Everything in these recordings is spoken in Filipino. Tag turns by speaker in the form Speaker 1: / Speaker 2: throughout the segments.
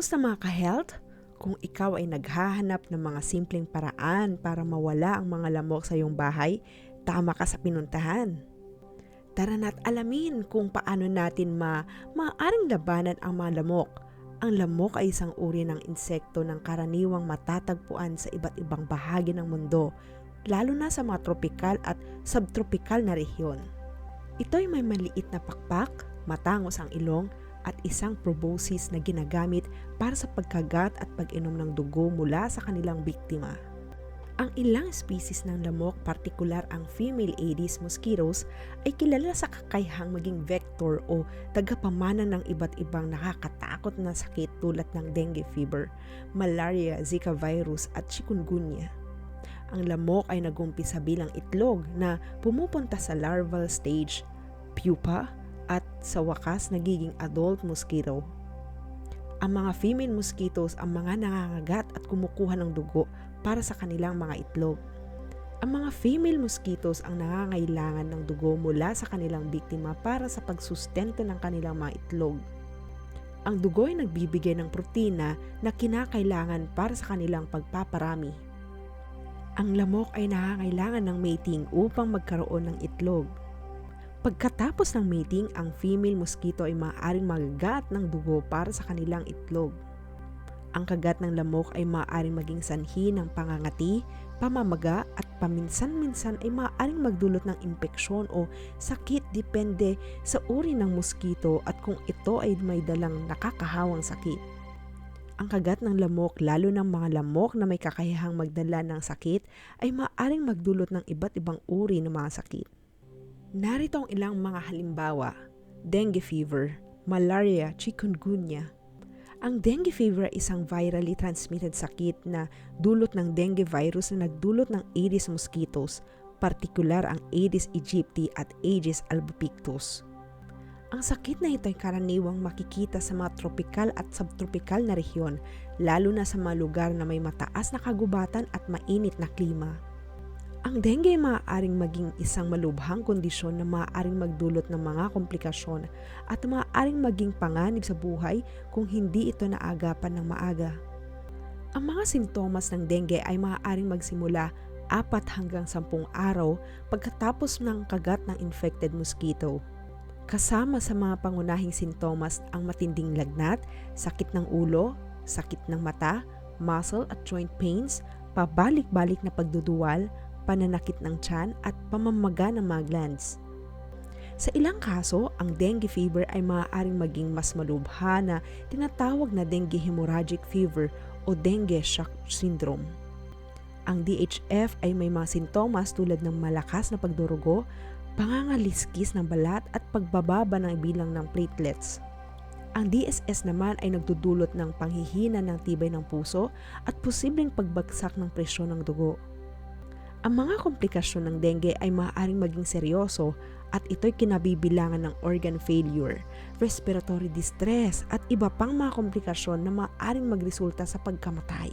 Speaker 1: Kamusta mga ka-health? Kung ikaw ay naghahanap ng mga simpleng paraan para mawala ang mga lamok sa iyong bahay, tama ka sa pinuntahan. Tara na't alamin kung paano natin ma maaring labanan ang mga lamok. Ang lamok ay isang uri ng insekto ng karaniwang matatagpuan sa iba't ibang bahagi ng mundo, lalo na sa mga tropikal at subtropikal na rehiyon. Ito ay may maliit na pakpak, matangos ang ilong, at isang proboscis na ginagamit para sa pagkagat at pag-inom ng dugo mula sa kanilang biktima. Ang ilang species ng lamok, partikular ang female Aedes mosquitoes, ay kilala sa kakayahang maging vector o tagapamana ng iba't ibang nakakatakot na sakit tulad ng dengue fever, malaria, zika virus at chikungunya. Ang lamok ay nagumpisa bilang itlog na pumupunta sa larval stage, pupa, sa wakas nagiging adult mosquito. Ang mga female mosquitoes ang mga nangangagat at kumukuha ng dugo para sa kanilang mga itlog. Ang mga female mosquitoes ang nangangailangan ng dugo mula sa kanilang biktima para sa pagsustento ng kanilang mga itlog. Ang dugo ay nagbibigay ng protina na kinakailangan para sa kanilang pagpaparami. Ang lamok ay nangangailangan ng mating upang magkaroon ng itlog. Pagkatapos ng mating, ang female mosquito ay maaaring magagat ng dugo para sa kanilang itlog. Ang kagat ng lamok ay maaaring maging sanhi ng pangangati, pamamaga at paminsan-minsan ay maaaring magdulot ng impeksyon o sakit depende sa uri ng mosquito at kung ito ay may dalang nakakahawang sakit. Ang kagat ng lamok, lalo ng mga lamok na may kakayahang magdala ng sakit, ay maaaring magdulot ng iba't ibang uri ng mga sakit. Narito ang ilang mga halimbawa. Dengue fever, malaria, chikungunya. Ang dengue fever ay isang virally transmitted sakit na dulot ng dengue virus na nagdulot ng Aedes mosquitoes, partikular ang Aedes aegypti at Aedes albopictus. Ang sakit na ito ay karaniwang makikita sa mga tropikal at subtropikal na rehiyon, lalo na sa mga lugar na may mataas na kagubatan at mainit na klima. Ang dengue ay maaaring maging isang malubhang kondisyon na maaaring magdulot ng mga komplikasyon at maaaring maging panganib sa buhay kung hindi ito naagapan ng maaga. Ang mga sintomas ng dengue ay maaaring magsimula 4 hanggang 10 araw pagkatapos ng kagat ng infected mosquito. Kasama sa mga pangunahing sintomas ang matinding lagnat, sakit ng ulo, sakit ng mata, muscle at joint pains, pabalik-balik na pagduduwal, pananakit ng tiyan at pamamaga ng mga glands. Sa ilang kaso, ang dengue fever ay maaaring maging mas malubha na tinatawag na dengue hemorrhagic fever o dengue shock syndrome. Ang DHF ay may mga sintomas tulad ng malakas na pagdurugo, pangangaliskis ng balat at pagbababa ng bilang ng platelets. Ang DSS naman ay nagdudulot ng panghihina ng tibay ng puso at posibleng pagbagsak ng presyon ng dugo. Ang mga komplikasyon ng dengue ay maaaring maging seryoso at ito'y kinabibilangan ng organ failure, respiratory distress at iba pang mga komplikasyon na maaaring magresulta sa pagkamatay.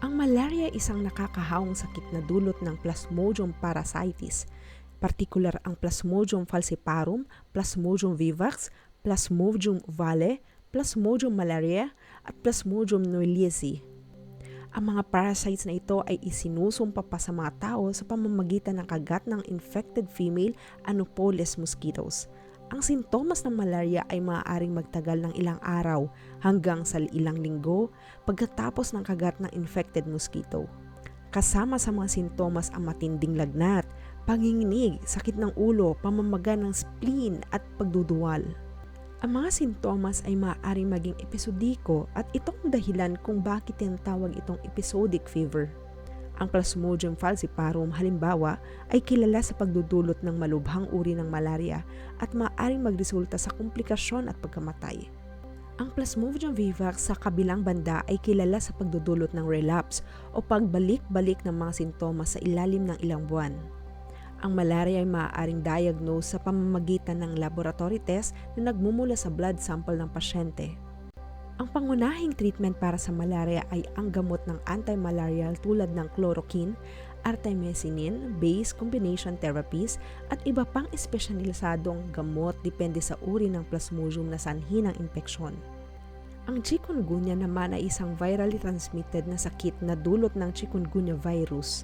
Speaker 1: Ang malaria ay isang nakakahawang sakit na dulot ng Plasmodium parasitis, partikular ang Plasmodium falciparum, Plasmodium vivax, Plasmodium ovale, Plasmodium malaria at Plasmodium noeliaceae. Ang mga parasites na ito ay isinusumpa pa sa mga tao sa pamamagitan ng kagat ng infected female Anopheles mosquitoes. Ang sintomas ng malaria ay maaaring magtagal ng ilang araw hanggang sa ilang linggo pagkatapos ng kagat ng infected mosquito. Kasama sa mga sintomas ang matinding lagnat, panginginig, sakit ng ulo, pamamaga ng spleen at pagduduwal. Ang mga sintomas ay maaaring maging episodiko at itong dahilan kung bakit tinatawag itong episodic fever. Ang Plasmodium falciparum halimbawa ay kilala sa pagdudulot ng malubhang uri ng malaria at maaaring magresulta sa komplikasyon at pagkamatay. Ang Plasmodium vivax sa kabilang banda ay kilala sa pagdudulot ng relapse o pagbalik-balik ng mga sintomas sa ilalim ng ilang buwan. Ang malaria ay maaaring diagnose sa pamamagitan ng laboratory test na nagmumula sa blood sample ng pasyente. Ang pangunahing treatment para sa malaria ay ang gamot ng anti-malarial tulad ng chloroquine, artemisinin-based combination therapies at iba pang espesyalisadong gamot depende sa uri ng plasmodium na sanhi ng impeksyon. Ang chikungunya naman ay isang virally transmitted na sakit na dulot ng chikungunya virus.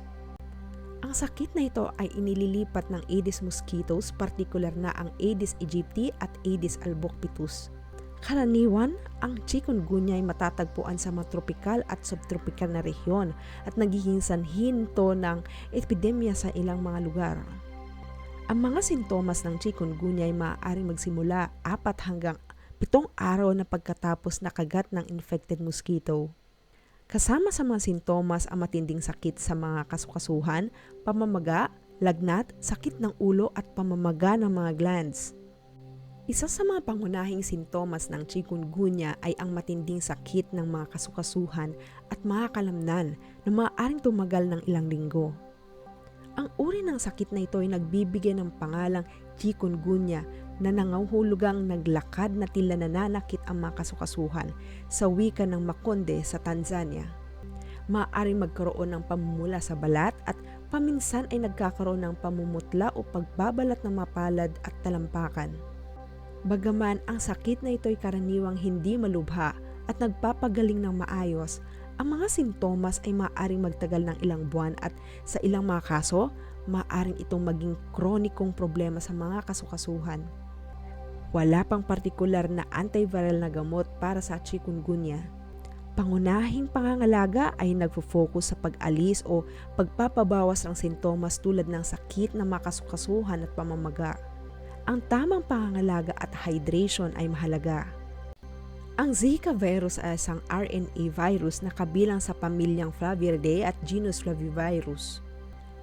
Speaker 1: Ang sakit na ito ay inililipat ng Aedes mosquitoes, partikular na ang Aedes aegypti at Aedes albopictus. Karaniwan, ang chikungunya ay matatagpuan sa mga tropikal at subtropikal na rehiyon at nagiging sanhin ng epidemya sa ilang mga lugar. Ang mga sintomas ng chikungunya ay maaaring magsimula apat hanggang pitong araw na pagkatapos nakagat ng infected mosquito. Kasama sa mga sintomas ang matinding sakit sa mga kasukasuhan, pamamaga, lagnat, sakit ng ulo at pamamaga ng mga glands. Isa sa mga pangunahing sintomas ng chikungunya ay ang matinding sakit ng mga kasukasuhan at mga kalamnan na maaaring tumagal ng ilang linggo. Ang uri ng sakit na ito ay nagbibigay ng pangalang chikungunya na nangahulugang naglakad na tila nananakit ang mga kasukasuhan sa wika ng Makonde sa Tanzania. Maaaring magkaroon ng pamumula sa balat at paminsan ay nagkakaroon ng pamumutla o pagbabalat ng mapalad at talampakan. Bagaman ang sakit na ito ay karaniwang hindi malubha at nagpapagaling ng maayos, ang mga sintomas ay maaaring magtagal ng ilang buwan at sa ilang mga kaso, maaaring itong maging kronikong problema sa mga kasukasuhan. Wala pang partikular na antiviral na gamot para sa chikungunya. Pangunahing pangangalaga ay nagfo-focus sa pag-alis o pagpapabawas ng sintomas tulad ng sakit na makasukasuhan at pamamaga ang tamang pangangalaga at hydration ay mahalaga. Ang Zika virus ay isang RNA virus na kabilang sa pamilyang Flavidae at genus Flavivirus.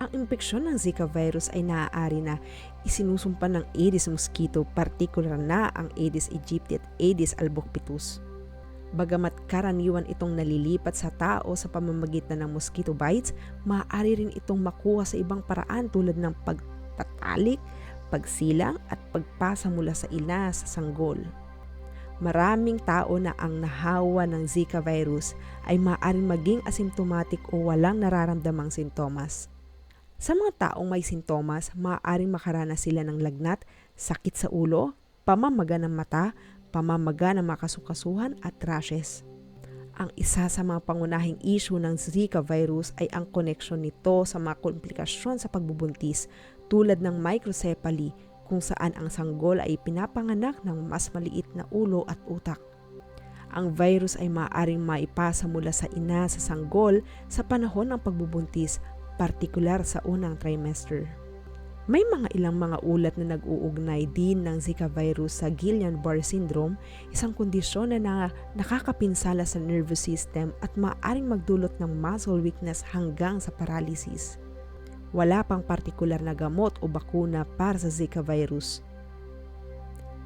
Speaker 1: Ang impeksyon ng Zika virus ay maaari na isinusumpa ng Aedes mosquito, partikular na ang Aedes aegypti at Aedes albopictus. Bagamat karaniwan itong nalilipat sa tao sa pamamagitan ng mosquito bites, maaari rin itong makuha sa ibang paraan tulad ng pagtatalik, pagsilang at pagpasa mula sa ina sa sanggol. Maraming tao na ang nahawa ng Zika virus ay maaaring maging asymptomatic o walang nararamdamang sintomas. Sa mga taong may sintomas, maaaring makaranas sila ng lagnat, sakit sa ulo, pamamaga ng mata, pamamaga ng makasukasuhan at rashes. Ang isa sa mga pangunahing issue ng Zika virus ay ang koneksyon nito sa mga komplikasyon sa pagbubuntis tulad ng microcephaly kung saan ang sanggol ay pinapanganak ng mas maliit na ulo at utak. Ang virus ay maaaring maipasa mula sa ina sa sanggol sa panahon ng pagbubuntis, partikular sa unang trimester. May mga ilang mga ulat na nag-uugnay din ng Zika virus sa Guillain-Barré syndrome, isang kondisyon na, na nakakapinsala sa nervous system at maaaring magdulot ng muscle weakness hanggang sa paralysis. Wala pang partikular na gamot o bakuna para sa Zika virus.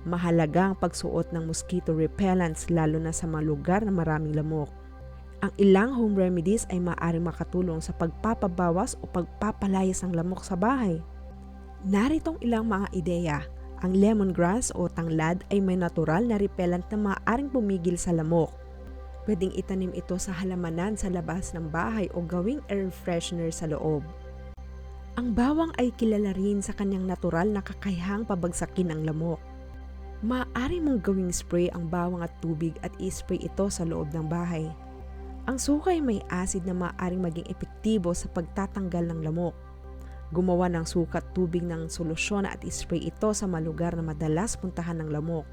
Speaker 1: Mahalaga ang pagsuot ng mosquito repellents lalo na sa mga lugar na maraming lamok. Ang ilang home remedies ay maaaring makatulong sa pagpapabawas o pagpapalayas ng lamok sa bahay. Naritong ilang mga ideya. Ang lemongrass o tanglad ay may natural na repellent na maaaring pumigil sa lamok. Pwedeng itanim ito sa halamanan sa labas ng bahay o gawing air freshener sa loob. Ang bawang ay kilala rin sa kanyang natural na kakayahang pabagsakin ang lamok. Maaari mong gawing spray ang bawang at tubig at ispray ito sa loob ng bahay. Ang suka ay may acid na maaaring maging epektibo sa pagtatanggal ng lamok. Gumawa ng suka at tubig ng solusyon at ispray ito sa malugar na madalas puntahan ng lamok.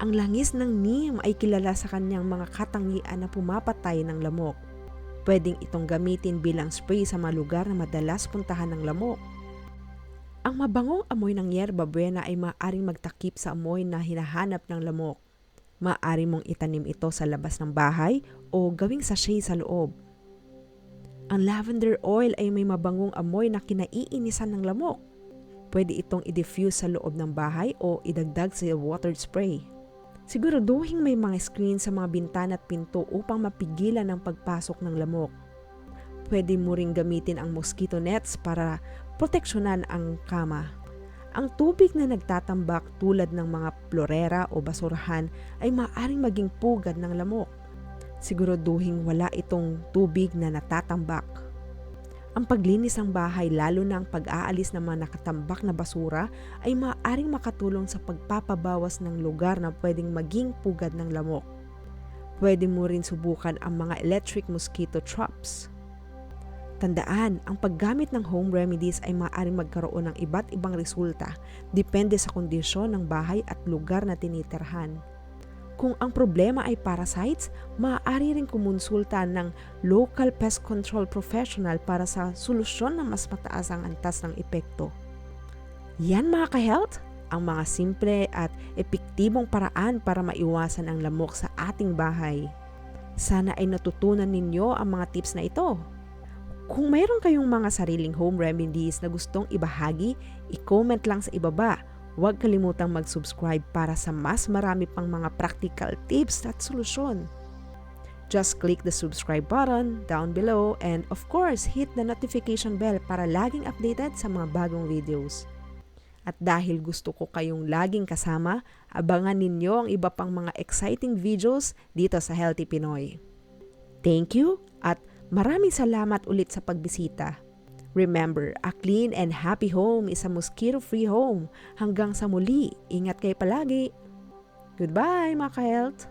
Speaker 1: Ang langis ng neem ay kilala sa kanyang mga katangian na pumapatay ng lamok. Pwedeng itong gamitin bilang spray sa mga lugar na madalas puntahan ng lamok. Ang mabangong amoy ng yerba buena ay maaaring magtakip sa amoy na hinahanap ng lamok. Maaari mong itanim ito sa labas ng bahay o gawing sachet sa loob. Ang lavender oil ay may mabangong amoy na kinaiinisan ng lamok. Pwede itong i-diffuse sa loob ng bahay o idagdag sa water spray. Siguraduhin may mga screen sa mga bintana at pinto upang mapigilan ang pagpasok ng lamok. Pwede mo ring gamitin ang mosquito nets para proteksyonan ang kama. Ang tubig na nagtatambak tulad ng mga florera o basurahan ay maaaring maging pugad ng lamok. Siguraduhin wala itong tubig na natatambak. Ang paglinis ng bahay lalo na ang pag-aalis ng mga nakatambak na basura ay maaaring makatulong sa pagpapabawas ng lugar na pwedeng maging pugad ng lamok. Pwede mo rin subukan ang mga electric mosquito traps. Tandaan, ang paggamit ng home remedies ay maaaring magkaroon ng iba't ibang resulta depende sa kondisyon ng bahay at lugar na tinitirhan. Kung ang problema ay parasites, maaari rin kumonsulta ng local pest control professional para sa solusyon na mas mataas ang antas ng epekto. Yan mga ka-health, ang mga simple at epektibong paraan para maiwasan ang lamok sa ating bahay. Sana ay natutunan ninyo ang mga tips na ito. Kung mayroon kayong mga sariling home remedies na gustong ibahagi, i-comment lang sa ibaba. Huwag kalimutang mag-subscribe para sa mas marami pang mga practical tips at solusyon. Just click the subscribe button down below and of course, hit the notification bell para laging updated sa mga bagong videos. At dahil gusto ko kayong laging kasama, abangan ninyo ang iba pang mga exciting videos dito sa Healthy Pinoy. Thank you at maraming salamat ulit sa pagbisita. Remember, a clean and happy home is a mosquito-free home. Hanggang sa muli, ingat kayo palagi. Goodbye mga ka-health!